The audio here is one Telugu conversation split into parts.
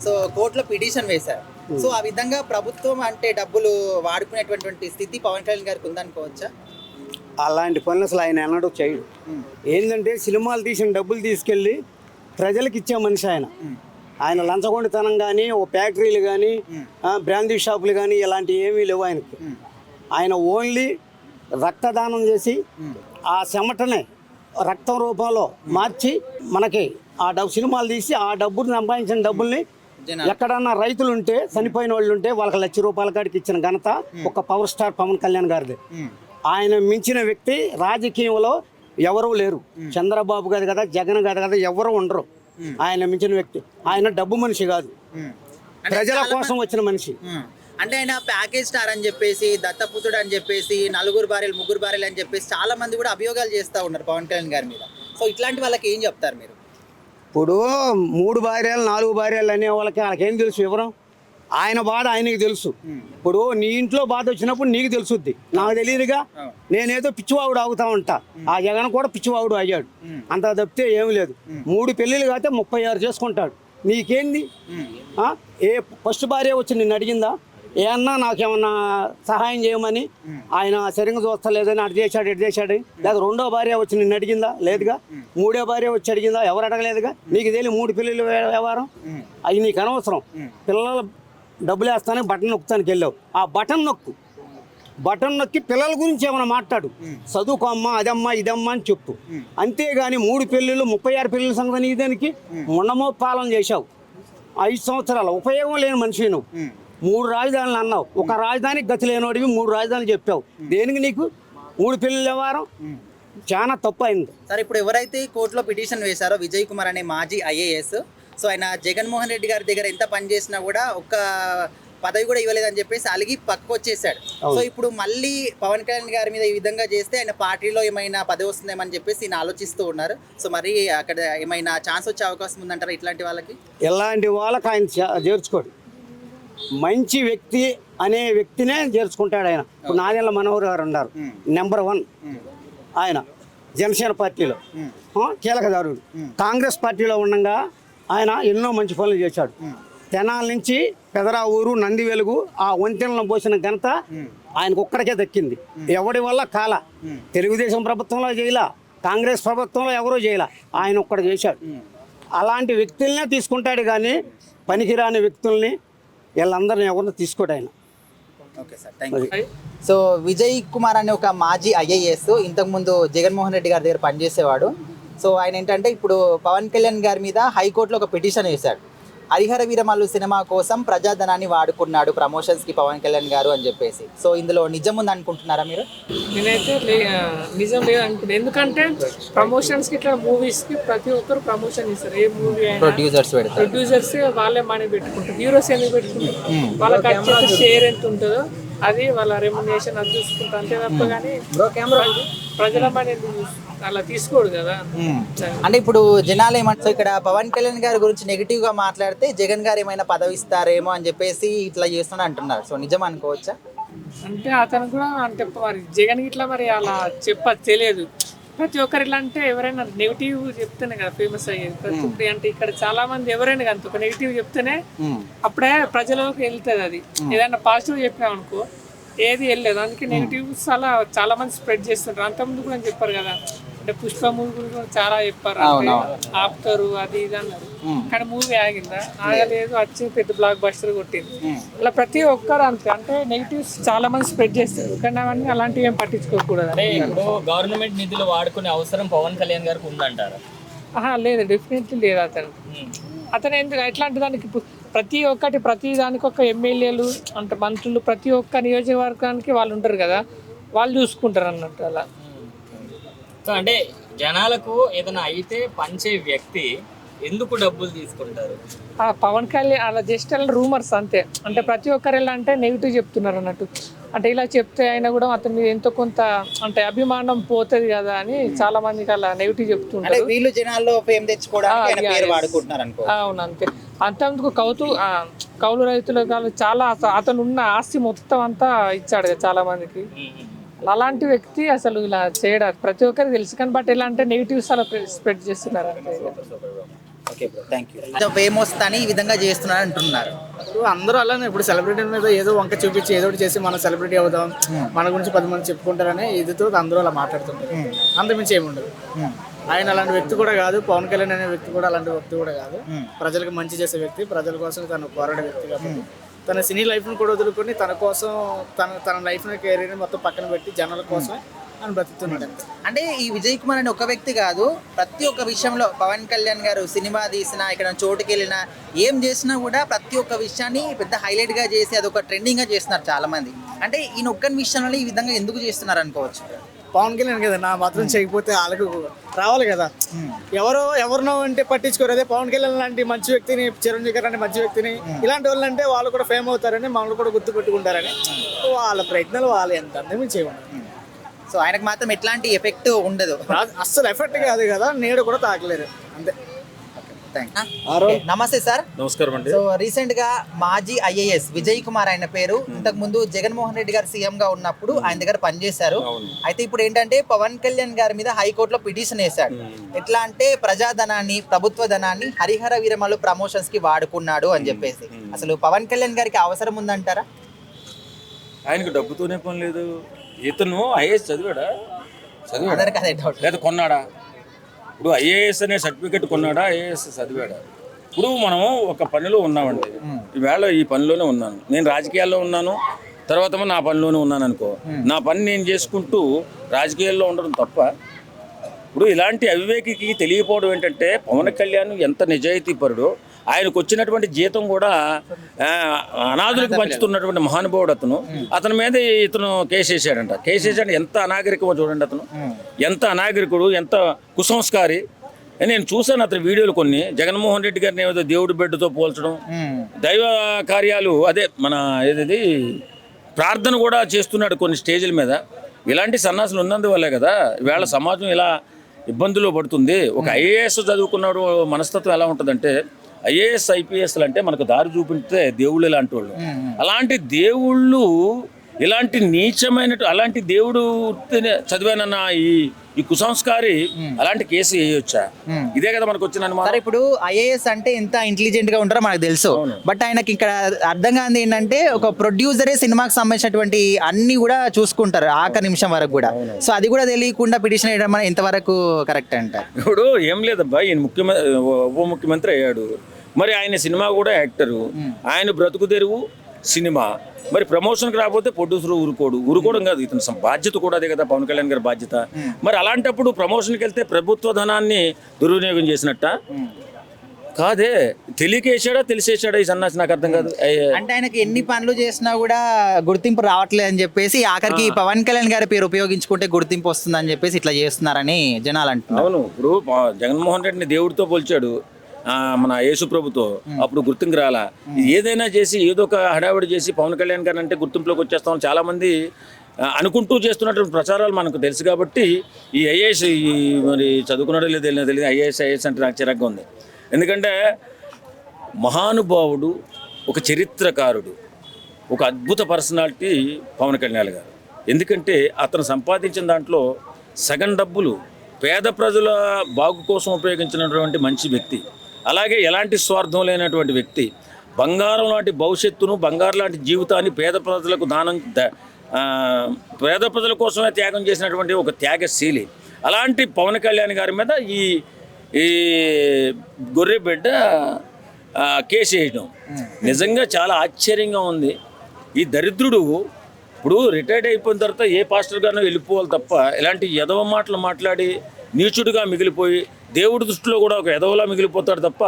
సో కోర్టులో పిటిషన్ వేశారు. సో ఆ విధంగా ప్రభుత్వం అంటే డబ్బులు వాడుకునేటువంటి స్థితి పవన్ కళ్యాణ్ గారికి ఉందనుకోవచ్చా? అలాంటి పనులు అసలు ఆయన ఎన్నడూ చేయడు. ఉమ్, ఏంటంటే సినిమాలు తీసిన డబ్బులు తీసుకెళ్ళి ప్రజలకు ఇచ్చే మనిషి ఆయన. ఆయన లంచగొండితనం కానీ ఓ ఫ్యాక్టరీలు కానీ బ్రాందీ షాపులు కానీ ఇలాంటివి ఏమీ లేవు ఆయనకి. ఆయన ఓన్లీ రక్తదానం చేసి ఆ చెమటనే రక్తం రూపంలో మార్చి మనకి ఆ డబ్బు సినిమాలు తీసి ఆ డబ్బుని సంపాదించిన డబ్బుల్ని ఎక్కడన్నా రైతులు ఉంటే చనిపోయిన వాళ్ళు ఉంటే వాళ్ళకి లక్ష రూపాయల కాడికి ఇచ్చిన ఘనత ఒక పవర్ స్టార్ పవన్ కళ్యాణ్ గారిది. ఆయన మించిన వ్యక్తి రాజకీయంలో ఎవరూ లేరు. చంద్రబాబు గారు కదా జగన్ గారు కదా ఎవరు ఉండరు. ఆయన మించిన వ్యక్తి. ఆయన డబ్బు మనిషి కాదు. ప్రజల కోసం వచ్చిన మనిషి. అంటే ఆయన ప్యాకేజ్ స్టార్ అని చెప్పేసి దత్తపుత్రుడు అని చెప్పేసి నలుగురు భార్యలు ముగ్గురు భార్యలు అని చెప్పేసి చాలా మంది కూడా అభియోగాలు చేస్తూ ఉన్నారు పవన్ కళ్యాణ్ గారి మీద. సో ఇట్లాంటి వాళ్ళకి ఏం చెప్తారు మీరు? ఇప్పుడు మూడు భార్యలు నాలుగు భార్యలు అనే వాళ్ళకి వాళ్ళకేం తెలుసు వివరం? ఆయన బాధ ఆయనకి తెలుసు. ఇప్పుడు నీ ఇంట్లో బాధ వచ్చినప్పుడు నీకు తెలుసుద్ది. నాకు తెలియదుగా. నేనేదో పిచ్చివాగుడు ఆగుతా ఉంటా. ఆ జగన్ కూడా పిచ్చివాగుడు అయ్యాడు. అంత తప్పితే ఏమి లేదు. మూడు పెళ్ళిళ్ళు కాకపోతే ముప్పై ఆరు చేసుకుంటాడు. నీకేంది? ఏ ఫస్ట్ భార్య వచ్చి నిన్ను అడిగిందా? ఏ అన్నా నాకేమన్నా సహాయం చేయమని ఆయన సరిగ్గా చూస్తలేదని అటు చేశాడు ఇటు చేశాడు. లేదా రెండో భార్య వచ్చి నిన్ను అడిగిందా? లేదుగా. మూడో భార్య వచ్చి అడిగిందా? ఎవరు అడగలేదుగా. నీకు తెలియ మూడు పిల్లలు వ్యవహారం. అవి నీకు అనవసరం. పిల్లలు డబ్బులు వేస్తానే బటన్ నొక్కుతానికి వెళ్ళావు. ఆ బటన్ నొక్కు. బటన్ నొక్కి పిల్లల గురించి ఏమైనా మాట్లాడు. చదువుకోమ్మా అదమ్మా ఇదమ్మా అని చెప్పు. అంతేగాని మూడు పెళ్ళిళ్ళు ముప్పై ఆరు పెళ్ళిళ్ళ సంగతి నీ దానికి? మొండమో పాలన చేశావు. ఐదు సంవత్సరాలు. ఉపయోగం లేని మనిషి నువ్వు. మూడు రాజధానులు అన్నావు. ఒక రాజధానికి గతి లేనోడివి మూడు రాజధానులు చెప్పావు. దేనికి నీకు? మూడు పెళ్ళిళ్ళ వ్యవహారం? చాలా తప్పు అయింది సరే ఇప్పుడు ఎవరైతే కోర్టులో పిటిషన్ వేశారో విజయ్ కుమార్ అనే మాజీ ఐఏఎస్ సో ఆయన జగన్మోహన్ రెడ్డి గారి దగ్గర ఎంత పని చేసినా కూడా ఒక్క పదవి కూడా ఇవ్వలేదని చెప్పేసి అలిగి పక్కకు వచ్చేసాడు సో ఇప్పుడు మళ్ళీ పవన్ కళ్యాణ్ గారి మీద ఈ విధంగా చేస్తే ఆయన పార్టీలో ఏమైనా పదవి వస్తుందేమని చెప్పేసి ఈయన ఆలోచిస్తూ ఉన్నారు. సో మరి అక్కడ ఏమైనా ఛాన్స్ వచ్చే అవకాశం ఉందంటారా ఇట్లాంటి వాళ్ళకి? ఇలాంటి వాళ్ళకి ఆయన చేర్చుకోడు. మంచి వ్యక్తి అనే వ్యక్తినే చేర్చుకుంటాడు ఆయన. ఇప్పుడు నాదెళ్ళ మనోహర్ గారు ఉన్నారు నెంబర్ వన్ ఆయన. జనసేన పార్టీలో. కీలకదారుడు కాంగ్రెస్ పార్టీలో ఉండగా ఆయన ఎన్నో మంచి పనులు చేశాడు. తెనాల నుంచి పెదరా ఊరు నంది వెలుగు ఆ వంతెనలను పోసిన ఘనత ఆయనకు ఒక్కడికే దక్కింది. ఎవడి వల్ల? కాల. తెలుగుదేశం ప్రభుత్వంలో చేయలా. కాంగ్రెస్ ప్రభుత్వంలో ఎవరూ చేయలా. ఆయన ఒక్కడు చేశాడు. అలాంటి వ్యక్తులనే తీసుకుంటాడు కానీ పనికిరాని వ్యక్తుల్ని వీళ్ళందరిని ఎవరిని తీసుకోడు ఆయన. Okay sir thank you so Vijay Kumar అనే ఒక మాజీ ఐఏఎస్ ఇంతకుముందు జగన్మోహన్ రెడ్డి గారి దగ్గర పనిచేసేవాడు. సో ఆయన ఏంటంటే ఇప్పుడు పవన్ కళ్యాణ్ గారి మీద హైకోర్టులో ఒక పిటిషన్ వేశాడు. హరిహర వీరమల్లు సినిమా కోసం ప్రజాధనాన్ని వాడుకున్నాడు ప్రమోషన్స్కి పవన్ కళ్యాణ్ గారు అని చెప్పేసి. సో ఇందులో నిజం ఉంది అనుకుంటున్నారా మీరు? నేనైతే నిజం లేదు అనుకుంటా ఎందుకంటే ప్రమోషన్స్కి ఇట్లా మూవీస్కి ప్రతి ఒక్కరు ప్రమోషన్ ఇస్తారు. ఏ మూవీ అయినా ప్రొడ్యూసర్స్ పెడతారు. ప్రొడ్యూసర్స్ వాళ్ళే మనీ పెట్టుకుంటారు. హీరోస్ ఎందుకు పెట్టుకుంటారు? వాళ్ళకి షేర్ ఎంత ఉంటుందో అది వాళ్ళ రెమ్యునేషన్ అది చూసుకుంటారు అంతే తప్ప కానీ ప్రజల మనీ ఎందుకు చూసు- అలా తీసుకోడు కదా. అంటే ఇప్పుడు జనాలు ఏమంటారు ఇక్కడ పవన్ కళ్యాణ్ గారి గురించి నెగిటివ్గా మాట్లాడితే జగన్ గారు ఏమైనా పదవి ఇస్తారేమో అని చెప్పేసి ఇట్లా చేస్తున్నా అంటున్నారు. సో నిజం అనుకోవచ్చా? అంటే అతను కూడా అంటే మరి జగన్ ఇట్లా మరి అలా చెప్ప తెలియదు. ప్రతి ఒక్కరు ఇట్లా అంటే ఎవరైనా నెగిటివ్ చెప్తేనే కదా ఫేమస్ అయ్యేది. ప్రతి ఒక్కరి అంటే ఇక్కడ చాలా మంది ఎవరైనా కానీ ఒక నెగిటివ్ చెప్తేనే అప్పుడే ప్రజలకు వెళ్తుంది అది. ఏదైనా పాజిటివ్ చెప్పినాం అనుకో ఏది వెళ్ళలేదు. అందుకే నెగిటివ్స్ అలా చాలా మంది స్ప్రెడ్ చేస్తుంటారు. అంతకుముందు కూడా చెప్పారు కదా అంటే పుష్ప మూవీ గురించి కూడా చాలా చెప్పారు. ఆపుతారు అది ఇది అన్నారు. కానీ మూవీ ఆగిందా? ఆగలేదు వచ్చి పెద్ద బ్లాక్ బస్టర్ కొట్టింది అలా ప్రతి ఒక్కరు అంతే. అంటే నెగిటివ్స్ చాలా మంది స్ప్రెడ్ చేస్తారు. కానీ అవన్నీ అలాంటివి ఏం పట్టించుకోకూడదు. అంటే ఇప్పుడు గవర్నమెంట్ నిధులు వాడుకునే అవసరం పవన్ కళ్యాణ్ గారికి ఉందంటారా? ఆహా లేదు డెఫినెట్లీ లేదు అతను. అతను ఎందుకు ఎట్లాంటి దానికి ప్రతి ఒక్కటి ప్రతి దానికి ఒక ఎమ్మెల్యేలు అంటే మంత్రులు ప్రతి ఒక్క నియోజకవర్గానికి వాళ్ళు ఉంటారు కదా. వాళ్ళు చూసుకుంటారు అన్నట్టు అలా. సో అంటే జనాలకు ఏదైనా అయితే పంచే వ్యక్తి ఎందుకు డబ్బులు తీసుకుంటారు? ఆ పవన్ కళ్యాణ్ అలా జస్ట్ అలా రూమర్స్ అంతే. అంటే ప్రతి ఒక్కరు ఎలా అంటే నెగిటివ్ చెప్తున్నారు అన్నట్టు. అంటే ఇలా చెప్తే అయినా కూడా అతని మీద ఎంతో కొంత అంటే అభిమానం పోతుంది కదా అని చాలా మందికి అలా నెగిటివ్ అంటే చెప్తుంటారు వీళ్ళు జనాల్లో ఫేమ్ తెచ్చుకోవడానికి ఆయన yeah, పేరు yes. వాడుకుంటున్నారు అనుకో. అవును అంతే. అంతేందుకు కౌతు కౌలు రైతులు కాదు చాలా అతను ఉన్న ఆస్తి మొత్తం అంతా ఇచ్చాడు కదా చాలా మందికి. అలాంటి వ్యక్తి అసలు ఇలా చేయడానికి ప్రతి ఒక్కరికి తెలుసు. కానీ బట్ ఎలా అంటే నెగిటివ్స్ అలా స్ప్రెడ్ చేస్తున్నారు అంతే. Okay bro thank you famous అని ఈ విధంగా చేస్తున్నారు అంటున్నారు. ఇప్పుడు అందరూ అలానే ఇప్పుడు సెలబ్రిటీ మీద ఏదో వంక చూపించి ఏదో ఒకటి చేసి మనం సెలబ్రిటీ అవుదాం మన గురించి పది మంది చెప్పుకుంటారనే ఇదితో అందరూ అలా మాట్లాడుతుంటారు. అంతమించి ఏముండదు ఆయన అలాంటి వ్యక్తి కూడా కాదు పవన్ కళ్యాణ్ అనే వ్యక్తి కూడా అలాంటి వ్యక్తి కూడా కాదు. ప్రజలకు మంచి చేసే వ్యక్తి ప్రజల కోసం తను పోరాడే వ్యక్తి కాబట్టి. తన సినీ లైఫ్ను కూడా వదులుకొని తన కోసం తన తన లైఫ్ను కెరీర్ని మొత్తం పక్కన పెట్టి జనాల కోసమే అని బ్రతుకుతున్నాడు. అంటే ఈ విజయ్ కుమార్ అనే ఒక వ్యక్తి కాదు ప్రతి ఒక్క విషయంలో పవన్ కళ్యాణ్ గారు సినిమా తీసినా ఇక్కడ చోటుకి వెళ్ళినా ఏం చేసినా కూడా ప్రతి ఒక్క విషయాన్ని పెద్ద హైలైట్గా చేసి అదొక ట్రెండింగ్గా చేస్తున్నారు చాలామంది. అంటే ఈయన ఒక్కని విషయంలో ఈ విధంగా ఎందుకు చేస్తున్నారు అనుకోవచ్చు? పవన్ కళ్యాణ్ కదా నా మాత్రం చేయకపోతే వాళ్ళకు రావాలి కదా. ఎవరో ఎవరినో అంటే పట్టించుకోరు. అదే పవన్ కళ్యాణ్ లాంటి మంచి వ్యక్తిని చిరంజీవి గారు లాంటి మంచి వ్యక్తిని ఇలాంటి వాళ్ళు అంటే వాళ్ళు కూడా ఫేమ్ అవుతారని మమ్మల్ని కూడా గుర్తు పెట్టుకుంటారని వాళ్ళ ప్రయత్నాలు వాళ్ళు ఎంత అంతే చేయమని సో ఆయనకు మాత్రం ఎట్లాంటి ఎఫెక్ట్ ఉండదు. అస్సలు ఎఫెక్ట్ కాదు కదా నీడ కూడా తాకలేరు. అంతే. నమస్తే సార్. నమస్కారం అండి. సో రీసెంట్గా మాజీ ఐఏఎస్ విజయ్ కుమార్ ఆయన పేరు ఇంతకు ముందు జగన్మోహన్ రెడ్డి గారు సీఎం గా ఉన్నప్పుడు ఆయన దగ్గర పనిచేశారు. అయితే ఇప్పుడు ఏంటంటే పవన్ కళ్యాణ్ గారి మీద హైకోర్టులో పిటిషన్ వేశాడు. ఎట్లా అంటే ప్రజాధనాన్ని ప్రభుత్వ ధనాన్ని హరిహర వీరమలు ప్రమోషన్స్కి వాడుకున్నాడు అని చెప్పేసి. అసలు పవన్ కళ్యాణ్ గారికి అవసరం ఉందంటారా? ఆయనకు డబ్బుతోనే పని లేదు. ఇతను ఐఏఎస్ చదివాడా? చదివాడా లేదా కొన్నాడా? ఇప్పుడు ఐఏఎస్ అనే సర్టిఫికెట్ కొన్నాడా? ఐఏఎస్ చదివాడా? ఇప్పుడు మనం ఒక పనిలో ఉన్నామండి. ఈవేళ ఈ పనిలోనే ఉన్నాను. నేను రాజకీయాల్లో ఉన్నాను. తర్వాత నా పనిలోనే ఉన్నాను అనుకో. నా పని నేను చేసుకుంటూ రాజకీయాల్లో ఉండడం తప్ప ఇప్పుడు ఇలాంటి అవివేకికి తెలియకపోవడం ఏంటంటే పవన్ కళ్యాణ్ ఎంత నిజాయితీపరుడో ఆయనకు వచ్చినటువంటి జీతం కూడా అనాథులకు పంచుతున్నటువంటి మహానుభావుడు అతను. అతని మీద ఇతను కేసు వేసాడంట కేసు వేసాడు ఎంత అనాగరికమో చూడండి అతను. ఎంత అనాగరికుడు ఎంత కుసంస్కారి. నేను చూశాను అతని వీడియోలు కొన్ని. జగన్మోహన్ రెడ్డి గారిని ఏదో దేవుడి బిడ్డతో పోల్చడం. దైవ కార్యాలు అదే మన ఏది ప్రార్థన కూడా చేస్తున్నాడు కొన్ని స్టేజ్ల మీద. ఇలాంటి సన్నాసులు ఉన్నందువల్లే కదా ఈవేళ సమాజం ఇలా ఇబ్బందుల్లో పడుతుంది. ఒక ఐఏఎస్ చదువుకున్నాడు మనస్తత్వం ఎలా ఉంటుందంటే ఐఏఎస్ ఐపీఎస్లు అంటే మనకు దారి చూపిస్తే దేవుళ్ళు ఇలాంటి వాళ్ళు. అలాంటి దేవుళ్ళు ఇలాంటి నీచమైన అలాంటి దేవుడు చదివానన్న ఈ ఈ కుసంస్కారి అలాంటి కేసు వేయొచ్చా? ఇదే కదా మనకు వచ్చిన ఇప్పుడు ఐఏఎస్ అంటే ఎంత ఇంటెలిజెంట్గా ఉంటారో మనకు తెలుసు. బట్ ఆయనకి ఇక్కడ అర్థం కానిది ఏంటంటే ఒక ప్రొడ్యూసరే సినిమాకి సంబంధించినటువంటి అన్ని కూడా చూసుకుంటారు ఆఖరి నిమిషం వరకు కూడా. సో అది కూడా తెలియకుండా పిటిషన్ వేయడం మన ఎంతవరకు కరెక్ట్ అంటారు ఇప్పుడు ఏం లేదబ్బా ఈయన ముఖ్యమంత్రి ఉప ముఖ్యమంత్రి అయ్యాడు. మరి ఆయన సినిమా కూడా యాక్టరు. ఆయన బ్రతుకు తెరువు సినిమా. మరి ప్రమోషన్కి రాకపోతే ప్రొడ్యూసర్ ఊరుకోడు. ఊరుకోవడం కాదు ఇతను బాధ్యత కూడా అదే కదా పవన్ కళ్యాణ్ గారి బాధ్యత. మరి అలాంటప్పుడు ప్రమోషన్కి వెళ్తే ప్రభుత్వ ధనాన్ని దుర్వినియోగం చేసినట్ట? కాదే తెలియకేసాడా తెలిసేసాడా ఈ సన్నాసి నాకు అర్థం కాదు. అంటే ఆయనకి ఎన్ని పనులు చేసినా కూడా గుర్తింపు రావట్లేదు అని చెప్పేసి ఆఖరికి పవన్ కళ్యాణ్ గారి పేరు ఉపయోగించుకుంటే గుర్తింపు వస్తుందని చెప్పేసి ఇట్లా చేస్తున్నారని జనాలు అంటున్నారు. అవును. ఇప్పుడు జగన్మోహన్ రెడ్డిని దేవుడితో పోల్చాడు. మన యేసు ప్రభుతో అప్పుడు గుర్తింపు రాలా. ఏదైనా చేసి ఏదో ఒక హడావిడి చేసి పవన్ కళ్యాణ్ గారు అంటే గుర్తింపులోకి వచ్చేస్తామని చాలా మంది ఆ, అనుకుంటూ చేస్తున్నటువంటి ప్రచారాలు మనకు తెలుసు కాబట్టి ఈ ఐఏఎస్ ఈ మరి చదువుకున్నాడో లేదో తెలియదు తెలియదు ఐఏఎస్ ఐఏఎస్ అంటే నాకు చిరాగ్గా ఉంది. ఎందుకంటే మహానుభావుడు ఒక చరిత్రకారుడు ఒక అద్భుత పర్సనాలిటీ పవన్ కళ్యాణ్ గారు. ఎందుకంటే అతను సంపాదించిన దాంట్లో సగం డబ్బులు పేద ప్రజల బాగు కోసం ఉపయోగించినటువంటి మంచి వ్యక్తి. అలాగే ఎలాంటి స్వార్థం లేనటువంటి వ్యక్తి బంగారం లాంటి భవిష్యత్తును బంగారం లాంటి జీవితాన్ని పేద ప్రజలకు దానం పేద ప్రజల కోసమే త్యాగం చేసినటువంటి ఒక త్యాగశీలి. అలాంటి పవన్ కళ్యాణ్ గారి మీద ఈ ఈ గొర్రె బిడ్డ కేసు వేయడం నిజంగా చాలా ఆశ్చర్యంగా ఉంది. ఈ దరిద్రుడు ఇప్పుడు రిటైర్డ్ అయిపోయిన తర్వాత ఏ పాస్టర్ గారినో వెళ్ళిపోవాలి తప్ప ఇలాంటి ఎదవ మాటలు మాట్లాడి నీచుడుగా మిగిలిపోయి దేవుడి దృష్టిలో కూడా ఒక ఎదవలా మిగిలిపోతాడు తప్ప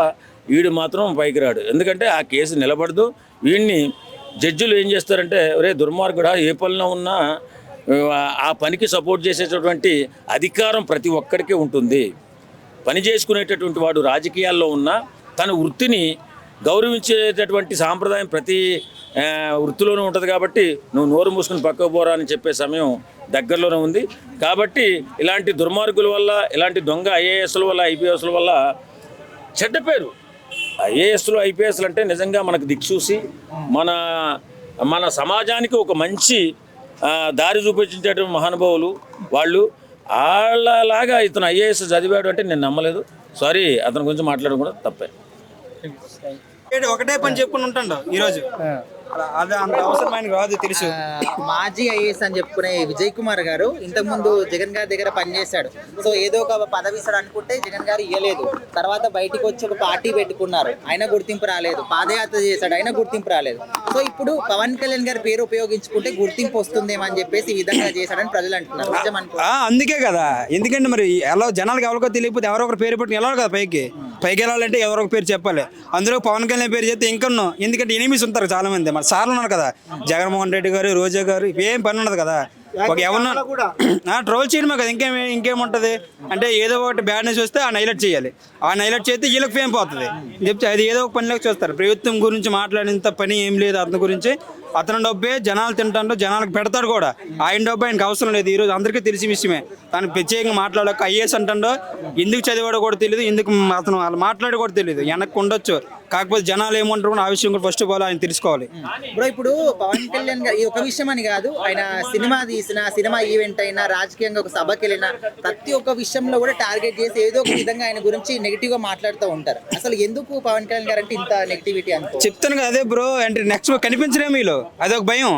వీడు మాత్రం పైకి రాడు. ఎందుకంటే ఆ కేసు నిలబడదు. వీడిని జడ్జిలు ఏం చేస్తారంటే ఒరే దుర్మార్గుడా ఏ పనిలో ఉన్నా ఆ- పనికి సపోర్ట్ చేసేటటువంటి అధికారం ప్రతి ఒక్కరికి ఉంటుంది. పని చేసుకునేటటువంటి వాడు రాజకీయాల్లో ఉన్న తన వృత్తిని గౌరవించేటటువంటి సాంప్రదాయం ప్రతి వృత్తిలోనూ ఉంటుంది కాబట్టి నువ్వు నోరు మూసుకుని పక్కకు పోరా అని చెప్పే సమయం దగ్గరలోనే ఉంది. కాబట్టి ఇలాంటి దుర్మార్గుల వల్ల ఇలాంటి దొంగ ఐఏఎస్ల వల్ల ఐపీఎస్ల వల్ల చెడ్డ పేరు. ఐఏఎస్లు ఐపీఎస్లు అంటే నిజంగా మనకు దిక్సూసి మన మన సమాజానికి ఒక మంచి దారి చూపించేటటువంటి మహానుభావులు వాళ్ళు. వాళ్ళలాగా ఇతను ఐఏఎస్ చదివాడు అంటే నేను నమ్మలేదు. సారీ అతని గురించి మాట్లాడడం కూడా తప్పే. ఒకటే పని చెప్పుకుని ఉంటాడు ఈరోజు. అది అంత అవసరం ఆయనకు రాదు తెలుసు మాజీ ఐఏఎస్ అని చెప్పుకునే విజయ్ కుమార్ గారు ఇంతకుముందు జగన్ గారి దగ్గర పనిచేశాడు సో ఏదో ఒక పదవి ఇస్తాడు అనుకుంటే జగన్ గారు ఇవ్వలేదు తర్వాత బయటికి వచ్చి ఒక పార్టీ పెట్టుకున్నారు. అయినా గుర్తింపు రాలేదు. పాదయాత్ర చేశాడు అయినా గుర్తింపు రాలేదు. సో ఇప్పుడు పవన్ కళ్యాణ్ గారి పేరు ఉపయోగించుకుంటే గుర్తింపు వస్తుందేమో అని చెప్పేసి ఈ విధంగా చేశాడని ప్రజలు అంటున్నారు. అందుకే కదా. ఎందుకంటే మరి ఎలా జనాలకు ఎవరికో తెలియకపోతే ఎవరో ఒకరు పేరు పెట్టుకుని వెళ్ళాలి కదా పైకి. పైకి వెళ్ళాలంటే ఎవరో ఒక పేరు చెప్పాలి. అందులో పవన్ కళ్యాణ్ పేరు చెప్తే ఇంకన్నో. ఎందుకంటే ఎనిమిస్ ఉంటారు చాలా మంది మరి సార్లు ఉన్నారు కదా. జగన్మోహన్ రెడ్డి గారు రోజా గారు ఏం పని ఉండదు కదా. ఒక ఎవరన్నా ట్రోల్ చేయడమే కదా ఇంకేం ఇంకేముంటది అంటే ఏదో ఒకటి బ్యాడ్ న్యూస్ వస్తే ఆ నైలెట్ చేయాలి. ఆ నైలెట్ చేస్తే వీళ్ళకి ఫేమ్ పోతుంది. చెప్తే అది ఏదో ఒక పనిలోకి చూస్తారు. ప్రభుత్వం గురించి మాట్లాడినంత పని ఏం లేదు అతని గురించి. అతని డబ్బే జనాలు తింటాడు జనాలకు పెడతాడు కూడా. ఆయన డబ్బు ఆయనకు అవసరం లేదు. ఈరోజు అందరికీ తెలిసి విషయమే. తను ప్రత్యేకంగా మాట్లాడక ఐఏఎస్ అంటాడో ఎందుకు చదివాడో కూడా తెలియదు ఎందుకు అతను వాళ్ళు మాట్లాడి కూడా తెలియదు వెనక్కి ఉండొచ్చు. కాకపోతే జనాలు ఏమంటారు కూడా ఆ విషయం కూడా ఫస్ట్ ఆఫ్ ఆల్ ఆయన తెలుసుకోవాలి. బ్రో ఇప్పుడు పవన్ కళ్యాణ్ గారు ఈ ఒక విషయం అని కాదు ఆయన సినిమా తీసిన సినిమా ఈవెంట్ అయినా రాజకీయంగా ఒక సభకి వెళ్ళినా ప్రతి ఒక్క విషయంలో కూడా టార్గెట్ చేసి ఏదో ఒక విధంగా ఆయన గురించి నెగిటివ్గా మాట్లాడుతూ ఉంటారు. అసలు ఎందుకు పవన్ కళ్యాణ్ గారు అంటే ఇంత నెగిటివిటీ అనుకో? చెప్తాను కదా అదే బ్రో అంటే నెక్స్ట్ కనిపించలే మీలో అదొక భయం.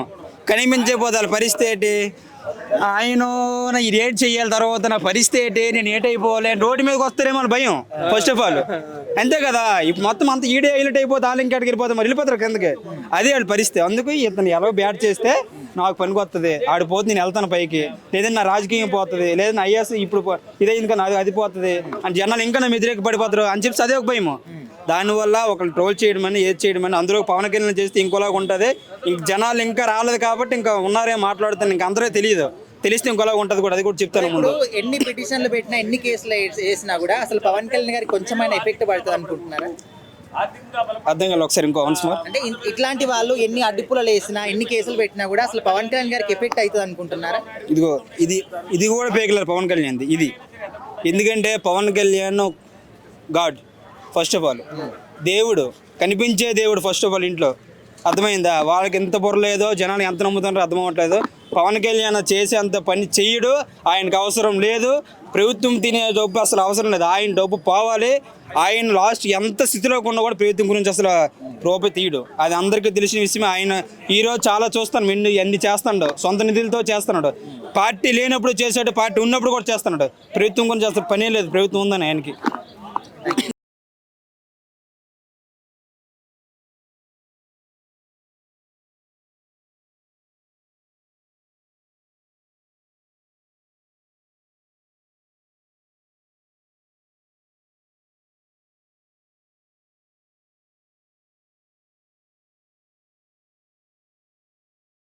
కనిపించకపోతే పరిస్థితి ఏంటి? ఆయన ఇది ఏడ్ చేయాలి తర్వాత నా పరిస్థితి ఏంటి? నేను ఏట్ అయిపోవాలి రోడ్డు మీదకి వస్తారేమో అని భయం ఫస్ట్ ఆఫ్ ఆల్ అంతే కదా? ఇప్పుడు మొత్తం అంత ఈడే హైలైట్ అయిపోతే వాళ్ళు ఇంకెక్కడికి వెళ్ళిపోతాం మరి వెళ్ళిపోతారు కిందకి. అదే వాళ్ళ పరిస్థితి. అందుకు ఇతను ఎలా బ్యాట్ చేస్తే నాకు పనికి వస్తుంది ఆడిపోతే నేను వెళ్తాను పైకి. లేదంటే నా రాజకీయం పోతుంది. లేదా నా ఐఎస్ ఇప్పుడు ఇదే ఇంకా నాది అది పోతుంది. అని జనాలు ఇంకా నా వ్యతిరేక పడిపోతారు అని చెప్పి అదే ఒక భయము. దానివల్ల ఒకళ్ళు ట్రోల్ చేయడం అని ఏది చేయడం అని అందులో పవన్ కళ్యాణ్ చేస్తే ఇంకోలాగా ఉంటుంది. ఇంక జనాలు ఇంకా రాలేదు కాబట్టి ఇంకా ఉన్నారే మాట్లాడుతాను ఇంకా అందరూ తెలియదు. తెలిస్తే ఇంకోలాగా ఉంటుంది కూడా అది కూడా చెప్తాను ముందు. ఎన్ని పిటిషన్లు పెట్టినా ఎన్ని కేసులు వేసినా కూడా అసలు పవన్ కళ్యాణ్ గారికి కొంచెమైనా ఎఫెక్ట్ పడుతుంది అనుకుంటున్నారా? అర్థం కాదు ఒకసారి ఇంకో వన్స్ అంటే ఇట్లాంటి వాళ్ళు ఎన్ని అడ్డుపులలు వేసినా ఎన్ని కేసులు పెట్టినా కూడా అసలు పవన్ కళ్యాణ్ గారికి ఎఫెక్ట్ అవుతుంది అనుకుంటున్నారా? ఇదిగో ఇది ఇది కూడా పేకలేరు పవన్ కళ్యాణ్ ఇది. ఎందుకంటే Pawan Kalyan god. First of all. దేవుడు కనిపించే దేవుడు ఫస్ట్ ఆఫ్ ఆల్ ఇంట్లో. అర్థమైందా? వాళ్ళకి ఎంత బుర్రలేదో జనాలు ఎంత నమ్ముతున్నారో అర్థం అవ్వట్లేదు. పవన్ కళ్యాణ్ చేసే అంత పని చెయ్యడు ఆయనకు అవసరం లేదు. ప్రభుత్వం తినే డబ్బు అసలు అవసరం లేదు. ఆయన డబ్బు పోవాలి. ఆయన లాస్ట్ ఎంత స్థితిలో ఉన్నా కూడా ప్రభుత్వం గురించి అసలు రూప తీయడు. అది అందరికీ తెలిసిన విషయం ఆయన ఈరోజు చాలా చూస్తాను. మెండు అన్ని చేస్తాడు సొంత నిధులతో చేస్తున్నాడు. పార్టీ లేనప్పుడు చేసాడు పార్టీ ఉన్నప్పుడు కూడా చేస్తున్నాడు. ప్రభుత్వం గురించి అసలు పనే లేదు. ప్రభుత్వం ఉందని ఆయనకి.